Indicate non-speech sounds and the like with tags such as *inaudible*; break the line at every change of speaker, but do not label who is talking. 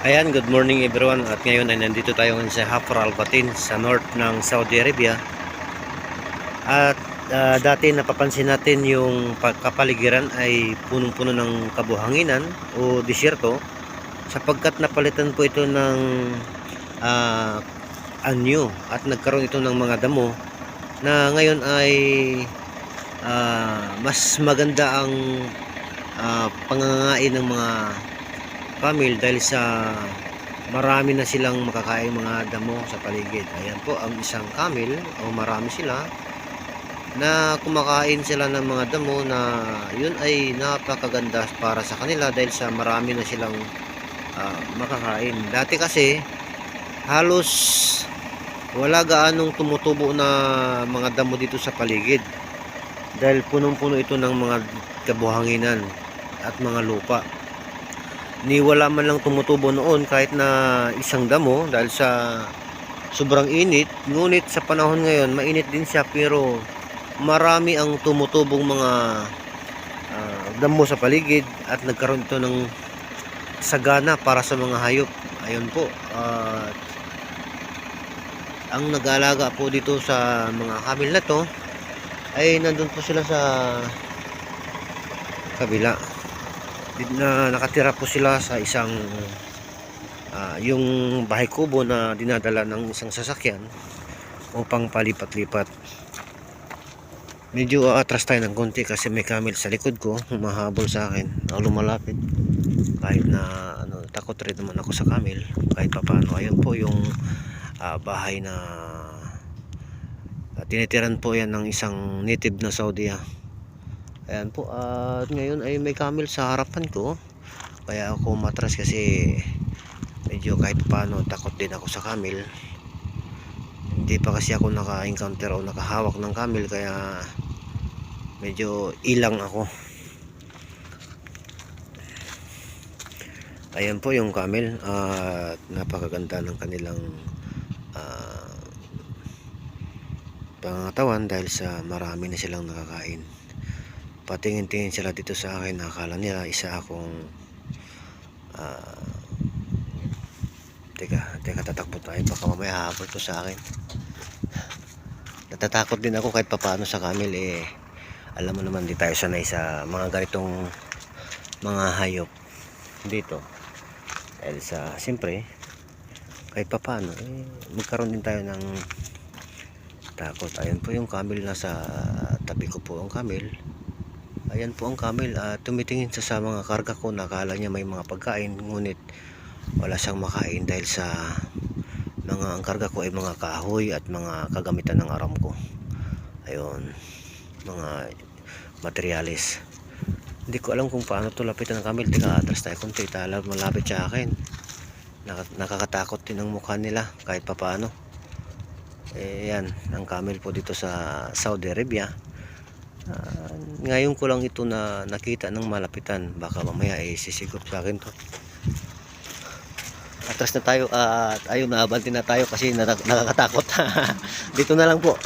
Ayan, good morning everyone. At ngayon ay nandito tayo ngayon sa Hafar al-Batin sa north ng Saudi Arabia. At ah, dati napapansin natin yung pa- kapaligiran ay punong-puno ng kabuhanginan o disyerto sapagkat napalitan po ito ng ah, anyo at nagkaroon ito ng mga damo na ngayon ay ah, mas maganda ang ah, pangangain ng mga camel dahil sa marami na silang makakain mga damo sa paligid. Ayan po ang isang camel o marami sila na kumakain sila ng mga damo na yun ay napakaganda para sa kanila dahil sa marami na silang ah, makakain. Dati kasi halos wala gaanong tumutubo na mga damo dito sa paligid dahil punong-puno ito ng mga kabuhanginan at mga lupa ni wala man lang tumutubo noon kahit na isang damo dahil sa sobrang init. Ngunit sa panahon ngayon mainit din siya pero marami ang tumutubong mga ah, damo sa paligid at nagkaroon ito ng sagana para sa mga hayop. Ayun po at ang nag-aalaga po dito sa mga kamil na to ay nandun po sila sa kabila na nakatira po sila sa isang ah, yung bahay kubo na dinadala ng isang sasakyan upang palipat-lipat. Medyo atras tayo ng konti kasi may camel sa likod ko humahabol sa akin. O lumalapit kahit na ano, takot rin naman ako sa camel kahit pa paano ayun po yung ah, bahay na ah, tinitiran po yan ng isang native na Saudi ah. Ayan po, at ngayon ay may camel sa harapan ko. Kaya ako matras kasi medyo kahit paano takot din ako sa camel. Hindi pa kasi ako naka-encounter o nakahawak ng camel kaya medyo ilang ako. Ayan po yung camel at napakaganda ng kanilang ah, pangangatawan dahil sa marami na silang nakakain patingin-tingin sila dito sa akin. Nakakala nila isa akong ah, teka, teka tatakbo tayo. Baka mamaya habol to sa akin. Natatakot din ako kahit papano sa camel eh. Alam mo naman di tayo sanay sa mga ganitong mga hayop dito. Dahil sa siyempre kahit papano eh magkaroon din tayo ng takot. Ayan po yung camel nasa tabi ko po ang camel Ayan po ang camel. ah, tumitingin sa, sa mga karga ko. Nakala niya may mga pagkain. Ngunit wala siyang makain dahil sa mga ang karga ko ay mga kahoy at mga kagamitan ng aram ko. Ayun. Mga materialis. Hindi ko alam kung paano to lapitan ng camel. Tika, atras tayo kung tita. Malapit siya akin. Nak- nakakatakot din ang mukha nila kahit papaano. Eh. Ang camel po dito sa Saudi Arabia. Ah, ngayon ko lang ito na nakita ng malapitan. Baka mamaya ay sisigop sa akin to. Atras na tayo at ayun naabante na tayo kasi nakakatakot. *laughs* Dito na lang po